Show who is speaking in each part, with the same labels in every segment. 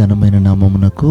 Speaker 1: ఘనమైన నామమునకు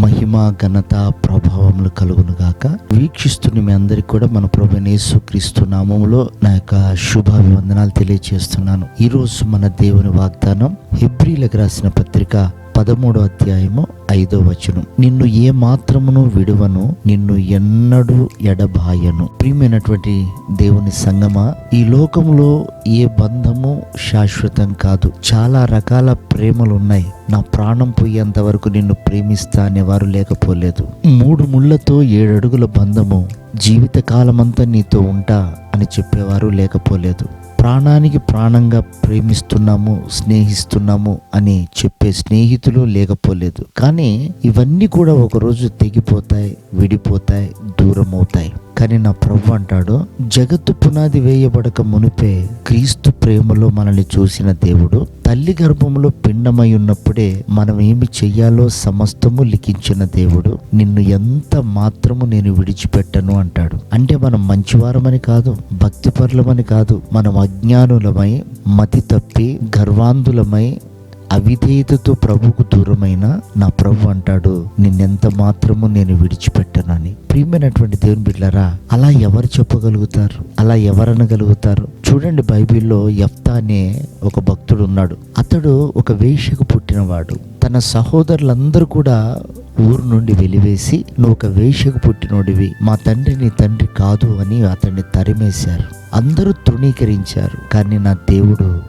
Speaker 1: మహిమ ఘనత ప్రభావములు కలుగును గాక. వీక్షిస్తున్న మీ అందరికి కూడా మన ప్రభు యేసుక్రీస్తు నామములో నా యొక్క శుభాభివందనాలు తెలియజేస్తున్నాను ఈరోజు మన దేవుని వాగ్దానం హిబ్రిలకు రాసిన పత్రిక పదమూడో అధ్యాయము ఐదో వచనం. నిన్ను ఏ మాత్రమును విడువను నిన్ను ఎన్నడూ ఎడబాయను. ప్రియమైనటువంటి దేవుని సంగమా ఈ లోకంలో ఏ బంధము శాశ్వతం కాదు. చాలా రకాల ప్రేమలు ఉన్నాయి నా ప్రాణం పోయేంత వరకు నిన్ను ప్రేమిస్తా అనేవారు లేకపోలేదు. మూడు ముళ్ళతో ఏడడుగుల బంధము జీవితకాలమంతా నీతో ఉంటా అని చెప్పేవారు లేకపోలేదు. ప్రాణానికి ప్రాణంగా ప్రేమిస్తున్నాము స్నేహిస్తున్నాము అని చెప్పే స్నేహితులు లేకపోలేదు. కానీ ఇవన్నీ కూడా ఒకరోజు తెగిపోతాయి విడిపోతాయి దూరం అవుతాయి కానీ నా ప్రభు అంటాడు జగత్తు పునాది వేయబడక మునిపే క్రీస్తు ప్రేమలో మనల్ని చూసిన దేవుడు తల్లి గర్భంలో పిండమై ఉన్నప్పుడే మనం ఏమి చెయ్యాలో సమస్తము లిఖించిన దేవుడు నిన్ను ఎంత మాత్రము నేను విడిచిపెట్టను అంటాడు. అంటే మనం మంచివారమని కాదు భక్తిపరులమని కాదు మనం అజ్ఞానులమై మతి తప్పి గర్వాంధులమై అవిధేయతతో ప్రభుకు దూరమైన నా ప్రభు అంటాడు నిన్నెంత మాత్రము నేను విడిచిపెట్టనని. ప్రియమైనటువంటి దేవుని బిడ్డలారా అలా ఎవరు చెప్పగలుగుతారు? అలా ఎవరనగలుగుతారు? చూడండి బైబిల్లో ఎఫ్తా అనే ఒక భక్తుడు ఉన్నాడు. అతడు ఒక వేషకు పుట్టినవాడు. తన సహోదరులందరూ కూడా ఊరు నుండి వెలివేసి నువ్వు ఒక వేషకు పుట్టినోడివి మా తండ్రి నీ తండ్రి కాదు అని అతన్ని తరిమేశారు. అందరూ తృణీకరించారు. కానీ నా దేవుడు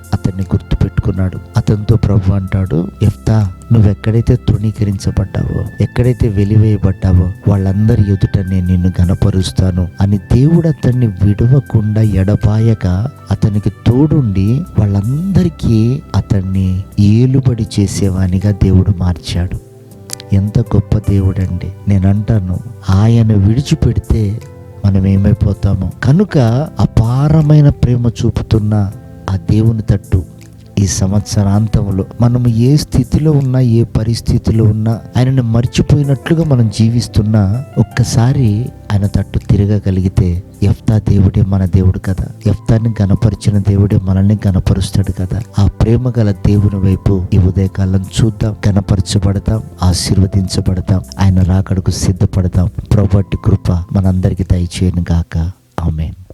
Speaker 1: అతన్ని అతనితో ప్రభు అంటాడు ఎఫ్తా నువ్వెక్కడైతే తృణీకరించబడ్డావో ఎక్కడైతే వెలివేయబడ్డావో వాళ్ళందరి ఎదుట నేను నిన్ను గనపరుస్తాను అని దేవుడు అతన్ని విడవకుండా ఎడబాయక అతనికి తోడుండి వాళ్ళందరికీ అతన్ని ఏలుబడి చేసేవానిగా దేవుడు మార్చాడు. ఎంత గొప్ప దేవుడండి. నేను అంటాను ఆయన విడిచిపెడితే మనం ఏమైపోతామో కనుక అపారమైన ప్రేమ చూపుతున్న ఆ దేవుని తట్టు ఈ సంవత్సరాంతంలో మనం ఏ స్థితిలో ఉన్నా ఏ పరిస్థితిలో ఉన్నా ఆయనను మర్చిపోయినట్లుగా మనం జీవిస్తున్నా ఒక్కసారి ఆయన తట్టు తిరగగలిగితే ఎఫ్తా దేవుడే మన దేవుడు కదా. ఎఫ్తాని గనపరిచిన దేవుడే మనల్ని గనపరుస్తాడు కదా. ఆ ప్రేమ గల దేవుని వైపు ఈ ఉదయకాలం చూద్దాం గనపరచబడతాం ఆశీర్వదించబడతాం ఆయన రాకడకు సిద్ధపడతాం. ప్రభటి కృప మనందరికీ దయచేయను గాక ఆమెన్.